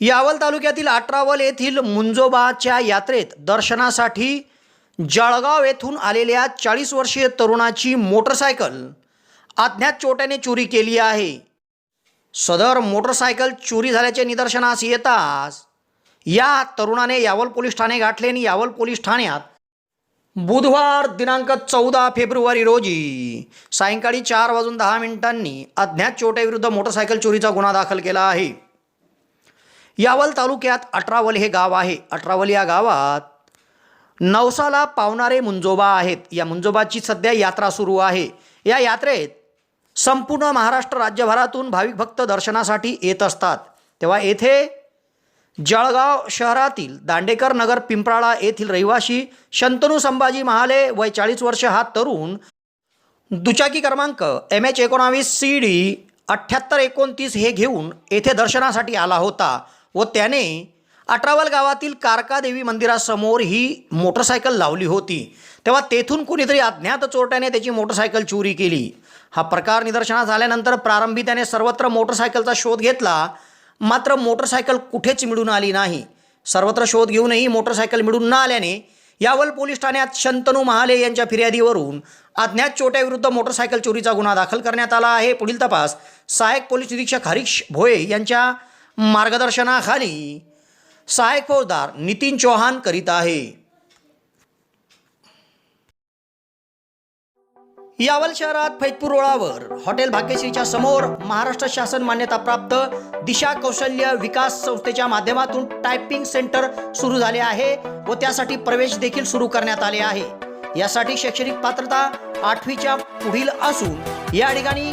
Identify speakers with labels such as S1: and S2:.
S1: यावल तालुक्यातील अठरावल येथील मुंजोबाच्या यात्रेत दर्शनासाठी जळगाव येथून आलेल्या चाळीस वर्षीय तरुणाची मोटरसायकल अज्ञात चोट्याने चोरी केली आहे. सदर मोटरसायकल चोरी झाल्याचे निदर्शनास येताच या तरुणाने यावल पोलीस ठाणे गाठले आणि यावल पोलीस ठाण्यात बुधवार दिनांक चौदा फेब्रुवारी रोजी सायंकाळी चार वाजून दहा मिनिटांनी अज्ञात चोट्याविरुद्ध मोटरसायकल चोरीचा गुन्हा दाखल केला आहे. यावल तालुक्यात अठरावल हे गाव आहे. अठरावल या गावात नवसाला पावणारे मुंजोबा आहेत. या मुंजोबाची सध्या यात्रा सुरू आहे. या यात्रेत संपूर्ण महाराष्ट्र राज्यभरातून भाविक भक्त दर्शनासाठी येत असतात. तेव्हा येथे जळगाव शहरातील दांडेकर नगर पिंपराळा येथील रहिवासी शंतनू संभाजी महाले वय चाळीस वर्ष हा तरुण दुचाकी क्रमांक एम एच एकोणावीस सी डी अठ्ठ्याहत्तर एकोणतीस हे घेऊन येथे दर्शनासाठी आला होता. व त्याने अठरावल गावातील कारकादेवी मंदिरासमोर ही मोटरसायकल लावली होती. तेव्हा तेथून कुणीतरी अज्ञात चोरट्याने त्याची मोटरसायकल चोरी केली. हा प्रकार निदर्शनास आल्यानंतर प्रारंभी त्याने सर्वत्र मोटरसायकलचा शोध घेतला. मात्र मोटरसायकल कुठेच मिळून आली नाही. सर्वत्र शोध घेऊनही मोटरसायकल मिळून न आल्याने यावल पोलीस ठाण्यात शंतनू महाले यांच्या फिर्यादीवरून अज्ञात चोट्याविरुद्ध मोटरसायकल चोरीचा गुन्हा दाखल करण्यात आला आहे. पुढील तपास सहाय्यक पोलीस निरीक्षक हरीश भोये यांच्या मार्गदर्शनाखाली सहाय्यक फौजदार नितीन चौहान करीत आहे. यावल शहरात फैजपूर रोडावर हॉटेल भाग्यश्रीच्या समोर महाराष्ट्र शासन मान्यताप्राप्त दिशा कौशल्य विकास संस्थेच्या माध्यमातून टायपिंग सेंटर सुरू झाले आहे व त्यासाठी प्रवेश देखील सुरू करण्यात आले आहे. यासाठी शैक्षणिक पात्रता आठवीच्या पुढील असून या ठिकाणी